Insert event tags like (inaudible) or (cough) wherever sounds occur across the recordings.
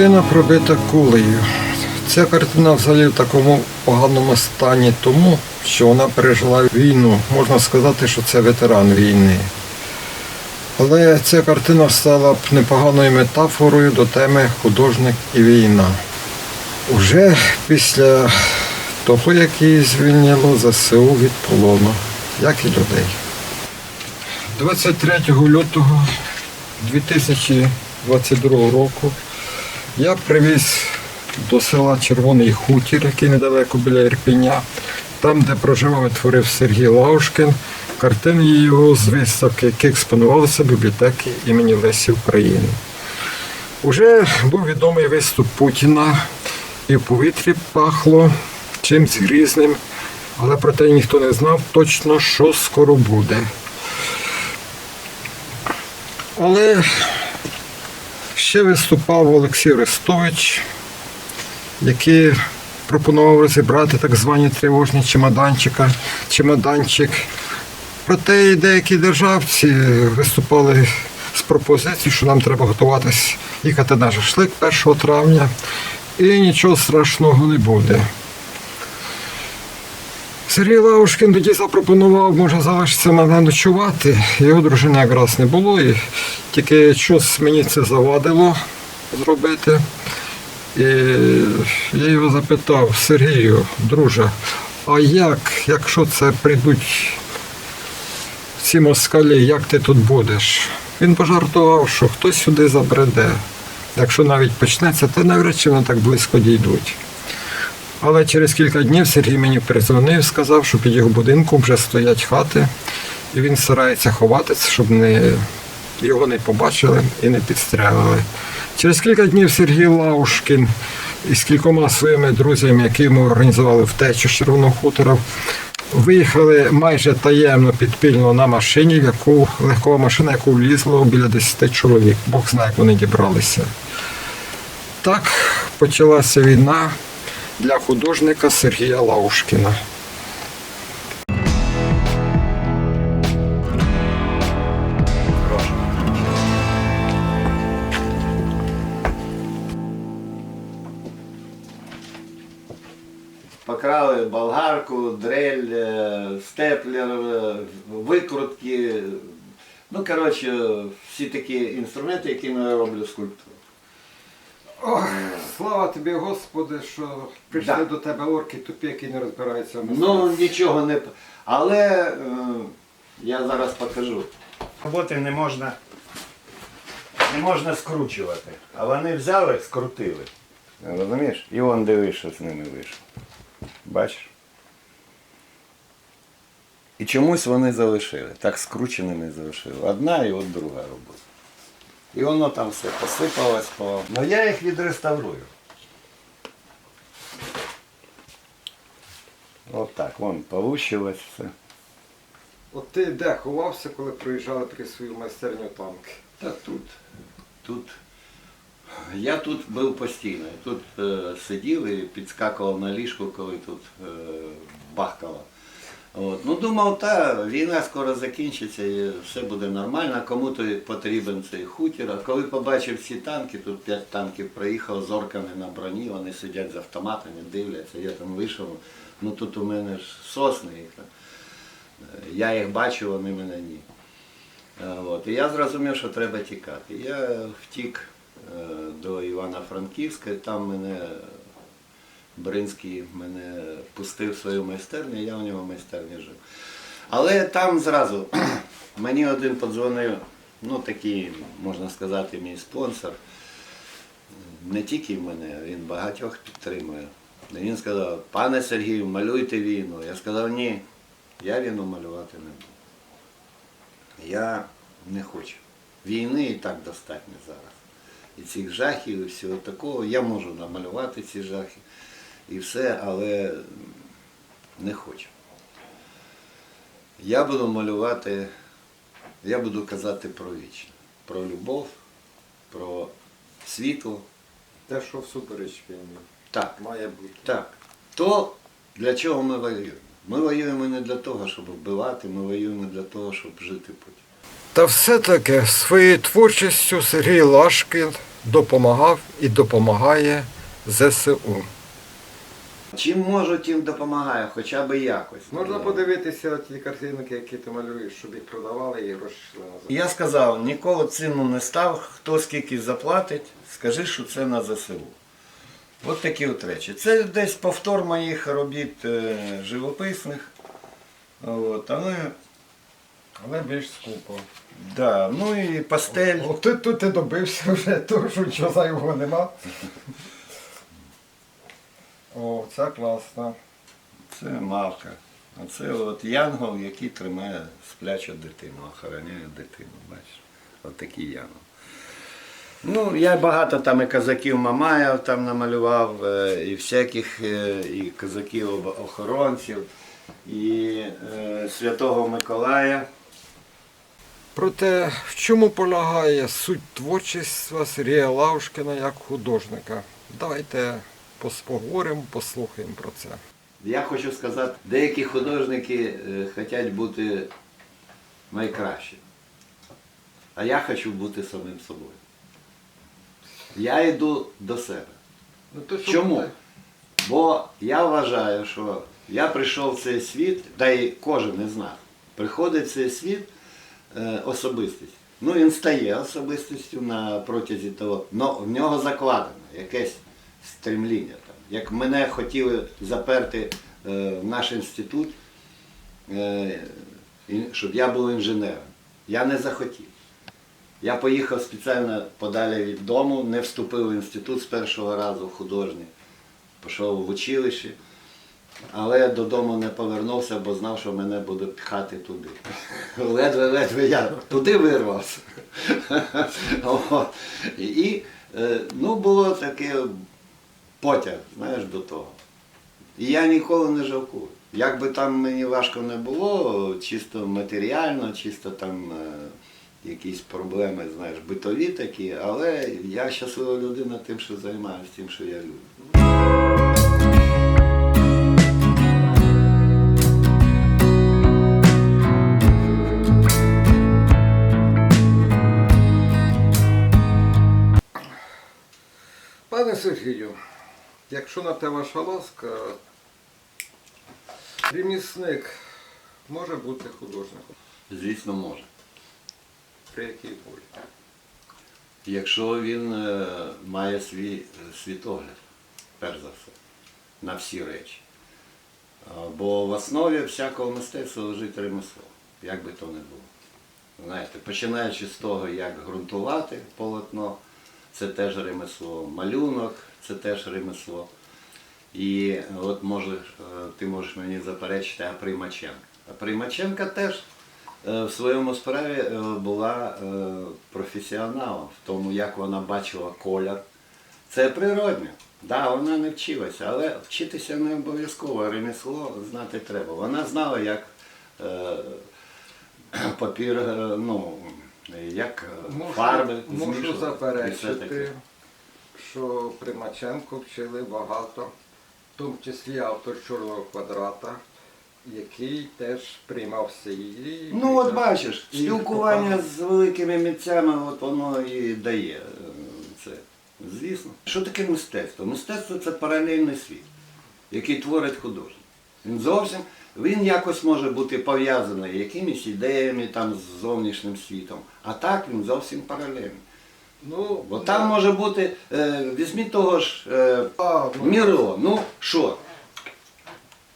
Картина пробита кулею. Ця картина взагалі в такому поганому стані, тому що вона пережила війну. Можна сказати, що це ветеран війни. Але ця картина стала б непоганою метафорою до теми художник і війна. Уже після того, як її звільнило ЗСУ від полону, як і людей. 23 лютого 2022 року я привіз до села Червоний Хутір, який недалеко біля Ірпеня, там, де проживав і творив Сергій Лаушкин, картини його з виставки, які експонувалися в бібліотеки імені Лесі України. Уже був відомий виступ Путіна, і в повітрі пахло чимсь грізним, але про те ніхто не знав точно, що скоро буде. Але ще виступав Олексій Рестович, який пропонував розібрати так звані тривожні чемоданчика, чемоданчик. Проте і деякі державці виступали з пропозицією, що нам треба готуватись їхати на шашлик 1 травня, і нічого страшного не буде. Сергій Лаушкін тоді запропонував, може, залишитися мене ночувати. Його дружини якраз не було, і тільки щось мені це завадило зробити. І я його запитав, Сергію, друже, а як, якщо це прийдуть ці москалі, як ти тут будеш? Він пожартував, що хтось сюди забреде. Якщо навіть почнеться, то навряд чи вони так близько дійдуть. Але через кілька днів Сергій мені перезвонив, сказав, що під його будинком вже стоять хати, і він старається ховатися, щоб не, його не побачили і не підстрелили. Через кілька днів Сергій Лаушкін із кількома своїми друзями, які ми організували втечу з Червоного хутора, виїхали майже таємно підпільно на машині, в яку легкова машина, яку влізло біля 10 чоловік. Бог знає, як вони дібралися. Так почалася війна для художника Сергія Лаушкіна. Покрали болгарку, дрель, е, степлер, е, викрутки. Ну, коротше, всі такі інструменти, якими я роблю скульптуру. Ох, слава тобі, Господи, що прийшли Да. до тебе орки тупі, які не розбираються в Ну, нічого не. п- Але е, я зараз покажу. Роботи не можна, не можна скручувати. А вони взяли, скрутили. Розумієш? І он дивись, що з ними вийшло. Бачиш? І чомусь вони залишили. Так скрученими залишили. Одна і от друга робота. І воно там все посипалось по. Ну я їх відреставрую. От так, вон полущилось все. От ти де ховався, коли приїжджали при свою майстерню танки? Та тут. Тут. Я тут був постійно. Тут е, сидів і підскакував на ліжку, коли тут е, бахкало. От. Ну, думав, та війна скоро закінчиться і все буде нормально, кому то потрібен цей хутір. А коли побачив ці танки, тут п'ять танків проїхав з орками на броні, вони сидять з автоматами, дивляться, я там вийшов. Ну тут у мене ж сосни їх. Е, Я їх бачу, вони мене ні. Е, От. І я зрозумів, що треба тікати. Я втік е, до Івано-Франківська, там мене Бринський мене пустив в свою майстерню, я у нього в майстерні жив. Але там зразу (clears throat) мені один подзвонив, ну такий, можна сказати, мій спонсор. Не тільки мене, він багатьох підтримує. Він сказав, пане Сергію, малюйте війну. Я сказав, ні, я війну малювати не буду. Я не хочу. Війни і так достатньо зараз. І цих жахів, і всього такого. Я можу намалювати ці жахи і все, але не хочу. Я буду малювати, я буду казати про вічне, про любов, про світло. Те, що всупереч війні. Так, Має бути. так. То для чого ми воюємо? Ми воюємо не для того, щоб вбивати, ми воюємо для того, щоб жити потім. Та все-таки своєю творчістю Сергій Лашкін допомагав і допомагає ЗСУ. Чим можу, тим допомагаю, хоча б якось. Можна подивитися ті картинки, які ти малюєш, щоб їх продавали і гроші йшли назад. Я сказав, ніколи ціну не став, хто скільки заплатить, скажи, що це на ЗСУ. От такі от речі. Це десь повтор моїх робіт е, живописних. От, але, Але більш скупо. да, ну і пастель. О, тут, тут ти добився вже того, що нічого зайвого нема. О, це класно. Це мавка. А це от янгол, який тримає сплячу дитину, охороняє дитину. Бачиш? От такий янгол. Ну, я багато там і козаків Мамаєв там намалював, е, і всяких е, і козаків-охоронців, і е, Святого Миколая. Проте, в чому полягає суть творчість Сергія Лавшкіна як художника? Давайте поговоримо, послухаємо про це. Я хочу сказати, деякі художники е, хочуть бути найкращі. А я хочу бути самим собою. Я йду до себе. Ну, то Чому? буде? Бо я вважаю, що я прийшов в цей світ, та й кожен із нас приходить в цей світ е, особистість. Ну, він стає особистістю на протязі того, але в нього закладено якесь стремління. Як мене хотіли заперти е, в наш інститут, е, щоб я був інженером. Я не захотів. Я поїхав спеціально подалі від дому, не вступив в інститут з першого разу в художній, пішов в училище, але додому не повернувся, бо знав, що мене будуть пхати туди. (laughs) Ледве-ледве я туди вирвався. (laughs) І е, ну, було таке потяг, знаєш, до того. І я ніколи не жалкую. Як би там мені важко не було, чисто матеріально, чисто там е, якісь проблеми, знаєш, битові такі, але я щаслива людина тим, що займаюся тим, що я люблю. Пане Сергію, якщо на те ваша ласка, ремісник може бути художником. Звісно, може. При якій волі? Якщо він е, має свій світогляд, перш за все, на всі речі. Бо в основі всякого мистецтва лежить ремесло, як би то не було. Знаєте, починаючи з того, як ґрунтувати полотно, це теж ремесло, малюнок це теж ремесло. І от може, е, ти можеш мені заперечити, а Примаченка. А Примаченка теж е, в своєму справі е, була професіоналом в тому, як вона бачила колір. Це природньо. Да, вона не вчилася, але вчитися не обов'язково. Ремесло знати треба. Вона знала, як (coughs) папір, ну, як е, фарби. можу змішувати заперечити, що Примаченко вчили багато, в тому числі автор чорного квадрата, який теж приймався її. Ну от бачиш, І спілкування з великими митцями, от воно і дає е, це. Звісно. Що таке мистецтво? Мистецтво це паралельний світ, який творить художник. Він зовсім, він якось може бути пов'язаний якимись ідеями там з зовнішнім світом, а так він зовсім паралельний. Ну, Бо там може бути, е, візьміть того ж е, а, ну, Міро, ну що?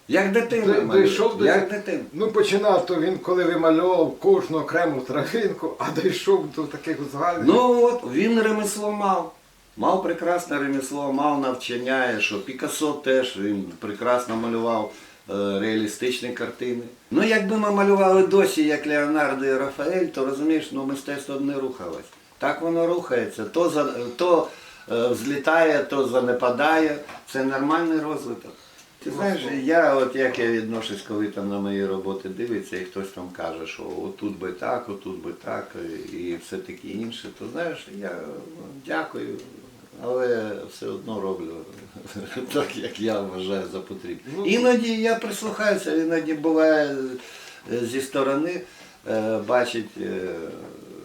Як дитина, Д- малює, дійшов до як цього- дитина. Ну, починав то він, коли вимальовував кожну окрему травинку, а дійшов до таких загальних. Ну от він ремесло мав. Мав прекрасне ремесло, мав навчання, що Пікассо теж він прекрасно малював реалістичні картини. Ну якби ми малювали досі, як Леонардо і Рафаель, то розумієш, ну мистецтво не рухалось. Так воно рухається. То, за, то е, взлітає, то занепадає. Це нормальний розвиток. Ти знаєш, я от як я відношусь, коли там на мої роботи дивиться, і хтось там каже, що отут би так, отут би так, і все таке інше, то знаєш, я ну, дякую, але все одно роблю (laughs) так, як я вважаю за потрібне. Ну, Іноді я прислухаюся, іноді буває е, зі сторони е, бачить е,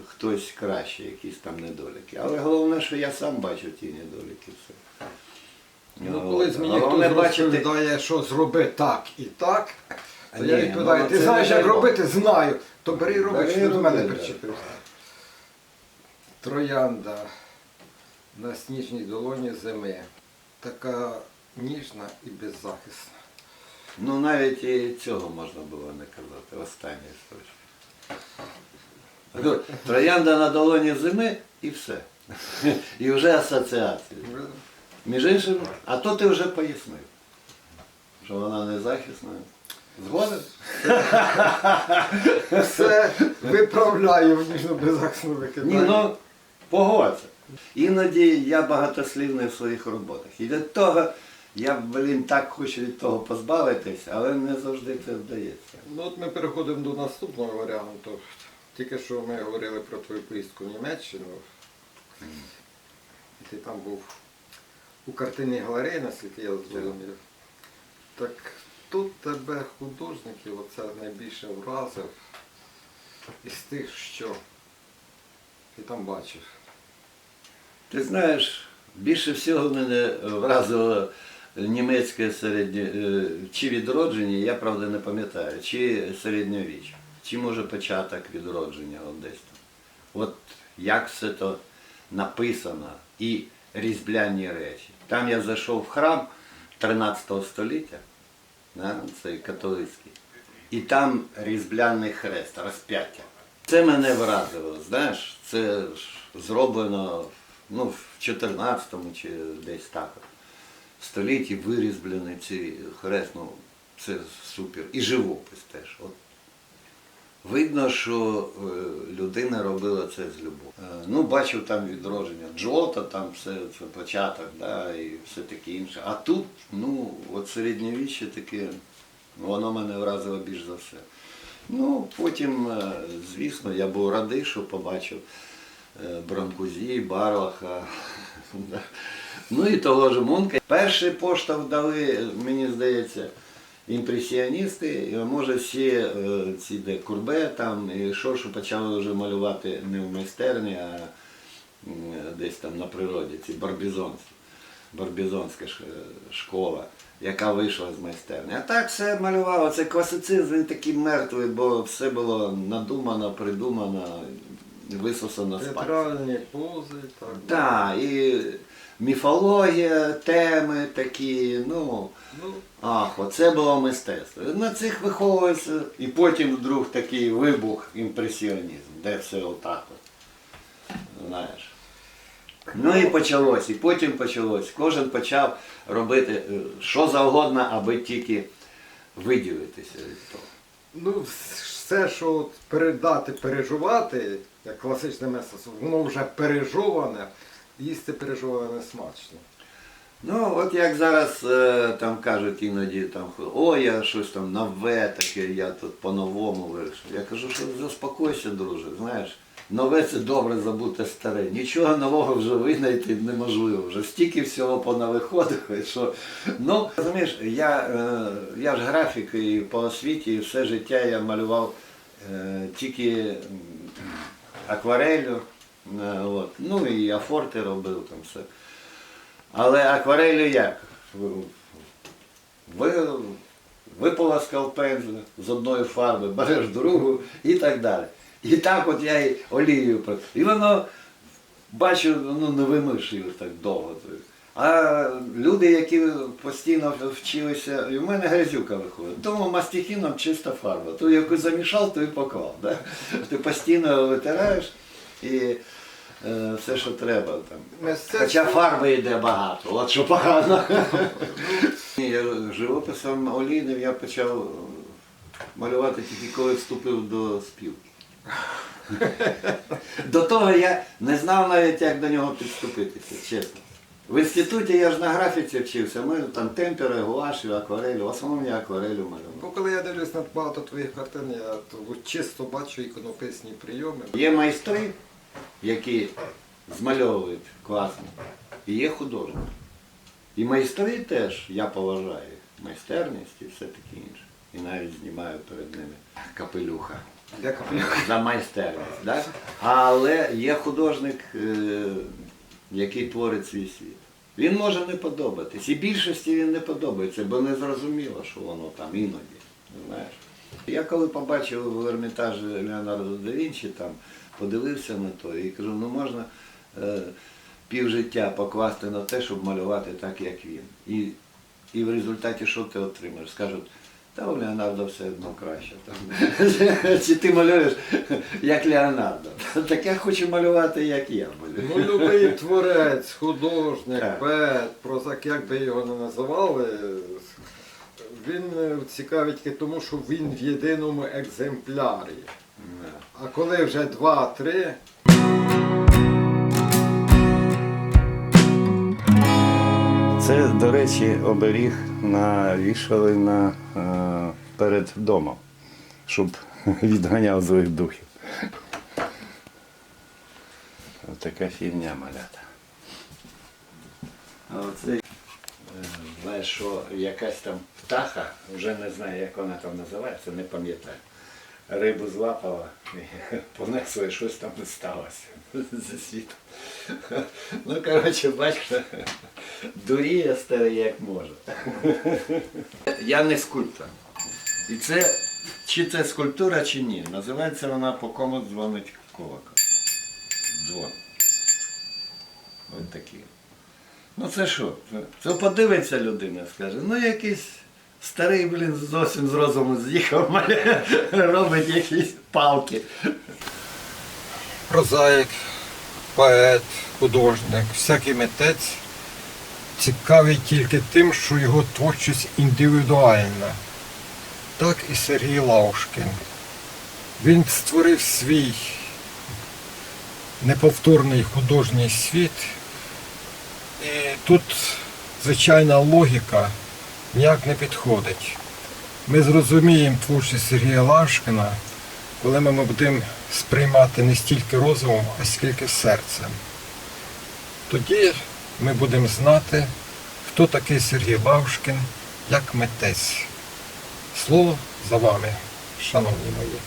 хтось краще, якісь там недоліки. Але головне, що я сам бачу ті недоліки. Все. Ну, колись мені хтось бачити- розповідає, що зроби так і так, то я відповідаю, ну, ти знаєш, як робити, знаю. То бери і роби, що до мене причепився. Троянда на сніжній долоні зими. Така ніжна і беззахисна. Ну навіть і цього можна було не казати, точно. Ну, Троянда на долоні зими і все. І вже асоціації. Між іншим, а то ти вже пояснив, що вона не захисна. Згоден? Все виправляю в ніжно беззахисну Ні, ну погодься. Іноді я багатослівний в своїх роботах. І від того я, блін, так хочу від того позбавитись, але не завжди це вдається. Ну от ми переходимо до наступного варіанту. Тільки що ми говорили про твою поїздку в Німеччину. І ти там був у картинній галереї, наскільки я зрозумів. Так тут тебе художників оце найбільше вразив із тих, що ти там бачив. Ти знаєш, більше всього мене вразило німецьке середнє е, чи відродження, я правда не пам'ятаю, чи середньовіччя, чи може початок відродження десь там. От як все то написано і різьбляні речі. Там я зайшов в храм 13 століття, да, цей католицький, і там різьбляний хрест, розп'яття. Це мене вразило, знаєш, це зроблено ну, в 14-му чи десь так. Столітті вирізблений цей хрест, ну це супер. І живопис теж. От. Видно, що е, людина робила це з любов'ю. Е, ну, бачив там відродження Джота, там все це початок, да, і все таке інше. А тут, ну, от середньовіччя таке, воно мене вразило більш за все. Ну, потім, е, звісно, я був радий, що побачив Бранкузі, Барлаха. (laughs) Ну і того ж Мунка. Перший поштовх дали, мені здається, імпресіоністи, може всі е, ці де Курбе там, і що, що почали вже малювати не в майстерні, а десь там на природі, ці барбізонці. Барбізонська школа, яка вийшла з майстерні. А так все малювало. Це класицизм, він такий мертвий, бо все було надумано, придумано, висосано з пальця. Театральні пози, так. Так, і міфологія, теми такі, ну. Ну, Ах, оце було мистецтво. На цих виховується, і потім вдруг такий вибух імпресіонізм, де все отак от. Знаєш. Ну і почалось, і потім почалось. Кожен почав робити е, що завгодно, аби тільки виділитися від того. Ну, все, що от передати, переживати, як класичне мистецтво, воно вже пережоване, їсти пережоване смачно. Ну, от як зараз е, там кажуть іноді, там, о, я щось там нове таке, я тут по-новому вирішив. Я кажу, що заспокойся, друже, знаєш, нове це добре забути старе. Нічого нового вже винайти неможливо. Вже стільки всього понавиходило, (laughs) що. Ну, розумієш, я, е, я ж графік і по освіті, і все життя я малював е, тільки м, акварелью. е, От. Ну і афорти робив там все. Але акварелю як? Ви, виполоскав пензлик з одної фарби, (laughs) береш другу і так далі. І так от я і олією. І воно, бачу, ну не вимишує так довго. А люди, які постійно вчилися, і в мене грязюка виходить. Тому мастихіном чиста фарба. Ту, яку замішав, то і поклав. Да? Ти постійно витираєш і е, все, що треба. Там. Хоча фарби йде багато, от що погано. Я живописом олійним я почав малювати тільки коли вступив до спілки. (laughs) До того я не знав навіть, як до нього підступитися, чесно. В інституті я ж на графіці вчився, ми там темпери, гуаші, акварелю, в основному я акварелю малював. Бо коли я дивлюсь на багато твоїх картин, я чисто бачу іконописні прийоми. Є майстри, які змальовують класно, і є художники. І майстри теж, я поважаю майстерність і все таке інше. І навіть знімаю перед ними капелюха. Я капелюх. за майстерність. Да? Але є художник, е, який творить свій світ. Він може не подобатись. І більшості він не подобається, бо не зрозуміло, що воно там іноді. Знаєш. Я коли побачив в Ермітажі Леонардо да Вінчі, там, подивився на то і кажу, ну можна е, півжиття покласти на те, щоб малювати так, як він. І, і в результаті що ти отримаєш? Скажуть, та у Леонардо все одно краще. Там. (laughs) Чи ти малюєш як Леонардо? Так я хочу малювати, як я Ну, малюю. любий творець, художник, Так. поет, прозак, як би його не називали, він е, цікавий тільки тому, що він в єдиному екземплярі. А коли вже два-три, Це, до речі, оберіг навішали на, е, перед домом, щоб (laughs) відганяв злих духів. Ось така фігня малята. А оце, е, знаєш, що якась там птаха, вже не знаю, як вона там називається, не пам'ятаю. Рибу злапала, понесла і (laughs) щось там сталося (laughs) зі світом. Ну, коротше, бачиш, дуріє старий як може. Я не скульптор. І це, чи це скульптура, чи ні, називається вона по кому дзвонить колокол. Дзвон. Ось такий. Ну це що? Це- Це подивиться людина, скаже, ну якийсь старий, блін, зовсім з розуму з'їхав, робить якісь палки. прозаїк, поет, художник, всякий митець цікавий тільки тим, що його творчість індивідуальна. Так і Сергій Лаушкін. Він створив свій неповторний художній світ. І тут звичайна логіка ніяк не підходить. Ми зрозуміємо творчість Сергія Лашкіна, коли ми будемо сприймати не стільки розумом, а скільки серцем. Тоді ми будемо знати, хто такий Сергій Бабушкін як митець. Слово за вами, шановні мої.